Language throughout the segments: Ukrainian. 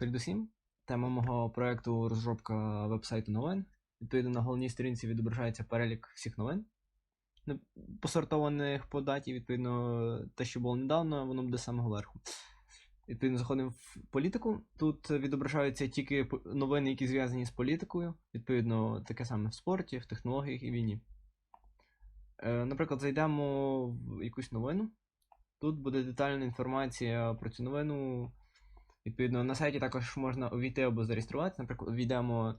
Передусім, тема мого проєкту розробка вебсайту новин. Відповідно, на головній сторінці відображається перелік всіх новин, посортованих по даті, відповідно, те, що було недавно, воно буде з самого верху. Відповідно, заходимо в політику. Тут відображаються тільки новини, які зв'язані з політикою. Відповідно, таке саме в спорті, в технологіях і війні. Е, Наприклад, зайдемо в якусь новину. Тут буде детальна інформація про цю новину. Відповідно, на сайті також можна увійти або зареєструватися. Наприклад, ввійдемо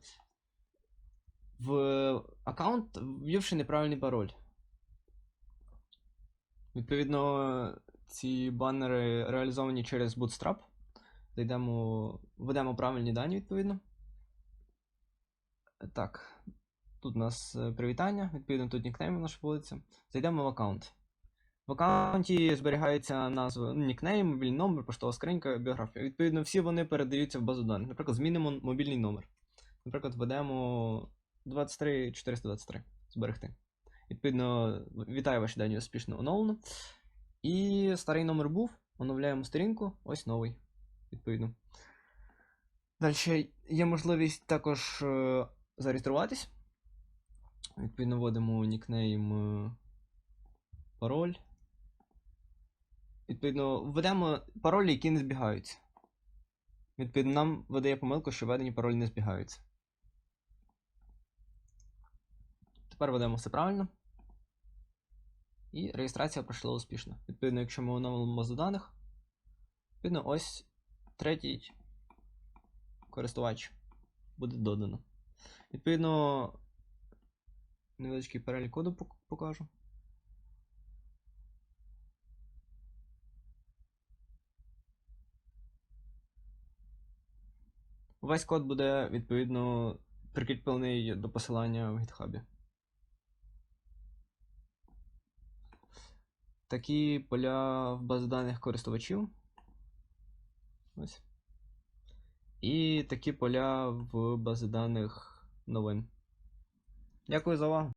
в аккаунт, ввівши неправильний пароль. Відповідно, ці банери реалізовані через Bootstrap. Зайдемо, введемо правильні дані, відповідно. Так. Тут у нас е, привітання, відповідно, тут нікнейм наша вулиця. Зайдемо в аккаунт. В аккаунті зберігається назва, ну, нікнейм, мобільний номер, поштова скринька, біографія. Відповідно, всі вони передаються в базу даних. Наприклад, змінимо мобільний номер. Наприклад, введемо 23 423 зберегти. Відповідно, вітаю ваші дані успішно оновлено. І старий номер був. Оновляємо сторінку, ось новий. Відповідно. Далі є можливість також е, зареєструватись. Відповідно, вводимо нікнейм, е, пароль. Відповідно, введемо паролі, які не збігаються. Відповідно, нам видає помилку, що введені паролі не збігаються. Тепер ведемо все правильно. І реєстрація пройшла успішно. Відповідно, якщо ми оновимо базу даних, відповідно, ось третій користувач буде додано. Відповідно, невеличкий перелік коду покажу. Весь код буде відповідно прикріплений до посилання в GitHub. Такі поля в базі даних користувачів. Ось. І такі поля в базі даних новин. Дякую за увагу.